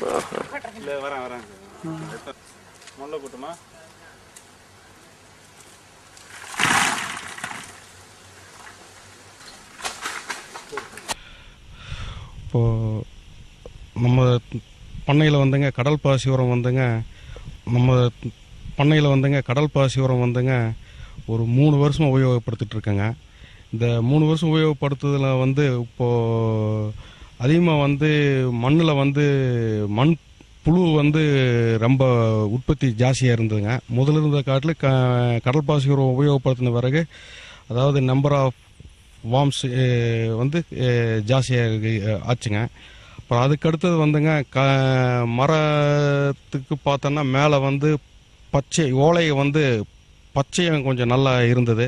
இல்லை வரேன் வரேன் முல்லை கூட்டமா இப்போது நம்ம பண்ணையில் வந்துங்க கடல் பாசி உரம் வந்துங்க. நம்ம பண்ணையில் வந்துங்க கடல் பாசி உரம் வந்துங்க ஒரு மூணு வருஷம் உபயோகப்படுத்திகிட்ருக்கேங்க இந்த மூணு வருஷம் உபயோகப்படுத்துறதுல வந்து இப்போது அதிகமாக வந்து மண்ணில் வந்து மண் புழு வந்து ரொம்ப உற்பத்தி ஜாஸ்தியாக இருந்ததுங்க. முதல்ல இருந்த காட்டில் க கடல் பாசி உரம் உபயோகப்படுத்தின பிறகு அதாவது நம்பர் ஆஃப் வார்ம்ஸ் வந்து ஜாஸ்தியாக ஆச்சுங்க. அப்புறம் அதுக்கு அடுத்தது வந்துங்க க மரத்துக்கு பார்த்தோன்னா மேலே வந்து பச்சை ஓலை வந்து பச்சையம் கொஞ்சம் நல்லா இருந்தது.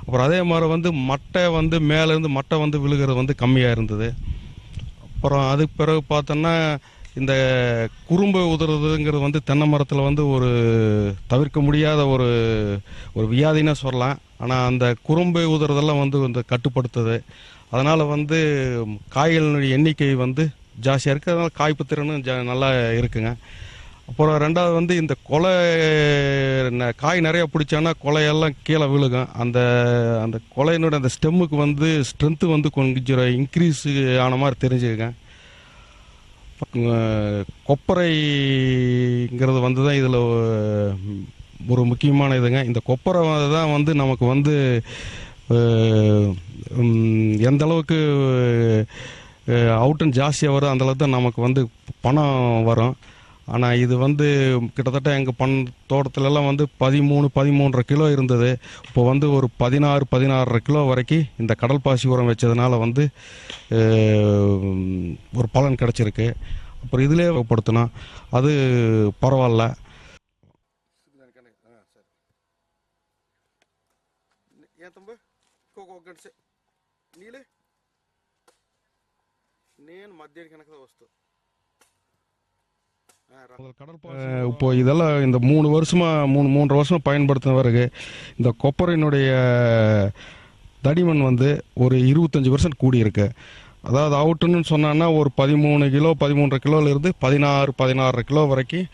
அப்புறம் அதே மாதிரி வந்து மட்டை வந்து மேலேருந்து மட்டை வந்து விழுகிறது வந்து கம்மியாக இருந்தது. அப்புறம் அதுக்கு பிறகு பார்த்தோன்னா இந்த குறும்பு உதுறதுங்கிறது வந்து தென்னை மரத்தில் வந்து ஒரு தவிர்க்க முடியாத ஒரு ஒரு வியாதின்னு சொல்லலாம். ஆனால் அந்த குறும்பு உதுறதெல்லாம் வந்து வந்து கட்டுப்படுத்துது. அதனால் வந்து காய்களினுடைய எண்ணிக்கை வந்து ஜாஸ்தியாக இருக்குது அதனால் காய்ப்பு திறனும் ஜா நல்லா இருக்குங்க. அப்புறம் ரெண்டாவது வந்து இந்த கொலை ந- காய் நிறைய பிடிச்சான்னா கொலையெல்லாம் கீழே விழுகும். அந்த அந்த கொலையினுடைய அந்த ஸ்டெம்முக்கு வந்து ஸ்ட்ரென்த்து வந்து கொஞ்சம் இன்க்ரீஸ் ஆன மாதிரி தெரிஞ்சுக்கேன் கொப்பரைங்கிறது வந்து தான் இதில் ஒரு முக்கியமான இதுங்க. இந்த கொப்பரை தான் வந்து நமக்கு வந்து எந்த அளவுக்கு அவுட்டன் ஜாஸ்தியாக வரும் அந்த அளவுக்கு தான் நமக்கு வந்து பணம் வரும். ஆனால் இது வந்து கிட்டத்தட்ட எங்கள் பண் தோட்டத்துலலாம் வந்து பதிமூணு பதிமூன்றரை கிலோ இருந்தது. இப்போ வந்து ஒரு பதினாறு பதினாறரை கிலோ வரைக்கும் இந்த கடல் பாசி உரம் வச்சதுனால வந்து ஒரு பலன் கிடச்சிருக்கு. அப்புறம் இதிலே படுத்தினா அது பரவாயில்ல. నేను మధ్యాహ్నం கணக்கு வஸ்து. இப்போ இதெல்லாம் இந்த மூணு வருஷமா மூணு மூன்றரை வருஷம் பயன்படுத்தின பிறகு இந்த கொப்பரையினுடைய தடிமன் வந்து ஒரு இருபத்தஞ்சி பர்சன்ட் கூடியிருக்கு. அதாவது அவுட்டுன்னு சொன்னான்னா ஒரு பதிமூணு கிலோ பதிமூன்றரை கிலோலேருந்து பதினாறு பதினாறரை கிலோ வரைக்கும்